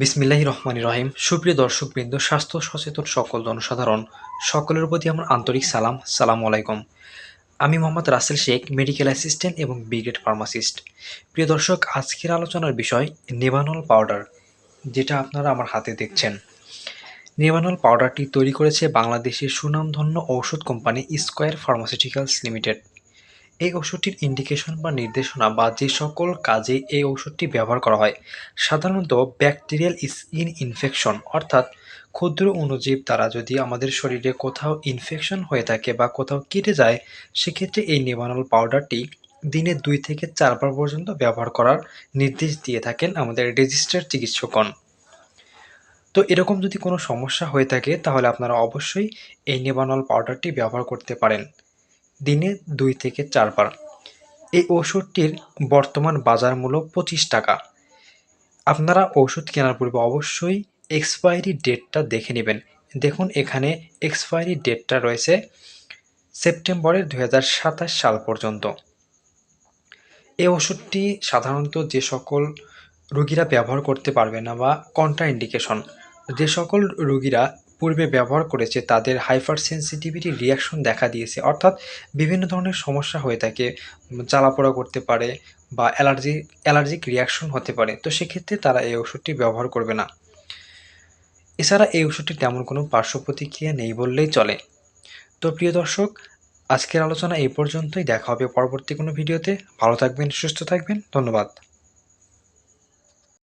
বিসমিল্লাহ রহমানি রহিম। সুপ্রিয় দর্শকবৃন্দ, স্বাস্থ্য সচেতন সকল জনসাধারণ, সকলের প্রতি আমার আন্তরিক সালাম। সালাম আলাইকুম। আমি মোহাম্মদ রাসেল শেখ মেডিকেল অ্যাসিস্ট্যান্ট এবং বিগ্রেড ফার্মাসিস্ট প্রিয় দর্শক, আজকের আলোচনার বিষয় নেভানল পাউডার, যেটা আপনারা আমার হাতে দেখছেন। নেভানল পাউডারটি তৈরি করেছে বাংলাদেশের সুনামধন্য ঔষধ কোম্পানি স্কোয়ার ফার্মাসিউটিক্যালস লিমিটেড। এই ওষুধটির ইন্ডিকেশন বা নির্দেশনা বা যে সকল কাজে এই ওষুধটি ব্যবহার করা হয়, সাধারণত ব্যাকটেরিয়াল স্কিন ইনফেকশন অর্থাৎ ক্ষুদ্র অণুজীব দ্বারা যদি আমাদের শরীরে কোথাও ইনফেকশন হয়ে থাকে বা কোথাও কেটে যায়, সেক্ষেত্রে এই নিবানল পাউডারটি দিনে দুই থেকে চারবার পর্যন্ত ব্যবহার করার নির্দেশ দিয়ে থাকেন আমাদের রেজিস্টার চিকিৎসকগণ। তো এরকম যদি কোনো সমস্যা হয়ে থাকে, তাহলে আপনারা অবশ্যই এই নেবানল পাউডারটি ব্যবহার করতে পারেন। দিনে দুই থেকে চারবার। এই ওষুধটির বর্তমান বাজার মূল্য পঁচিশ টাকা। আপনারা ওষুধ কেনার পূর্বে অবশ্যই এক্সপায়ারি ডেটটা দেখে নেবেন। দেখুন, এখানে এক্সপায়ারি ডেটটা রয়েছে সেপ্টেম্বরের দু হাজার সাতাশ সাল পর্যন্ত। এই ওষুধটি সাধারণত যে সকল রোগীরা ব্যবহার করতে পারবে না বা কন্ট্রা ইন্ডিকেশন যে সকল রোগীরা পূর্বে ব্যবহার করেছে, তাদের হাইপার সেন্সিটিভিটি রিয়াকশন দেখা দিয়েছে। অর্থাৎ বিভিন্ন ধরনের সমস্যা হয়ে থাকে, জ্বালাপোড়া করতে পারে বা অ্যালার্জি, অ্যালার্জিক রিয়াকশন হতে পারে। তো সেক্ষেত্রে তারা এই ওষুধটি ব্যবহার করবে না। এছাড়া এই ওষুধটি তেমন কোনো পার্শ্ব প্রতিক্রিয়া নেই বললেই চলে। তো প্রিয় দর্শক, আজকের আলোচনা এই পর্যন্তই। দেখা হবে পরবর্তী কোনো ভিডিওতে। ভালো থাকবেন, সুস্থ থাকবেন। ধন্যবাদ।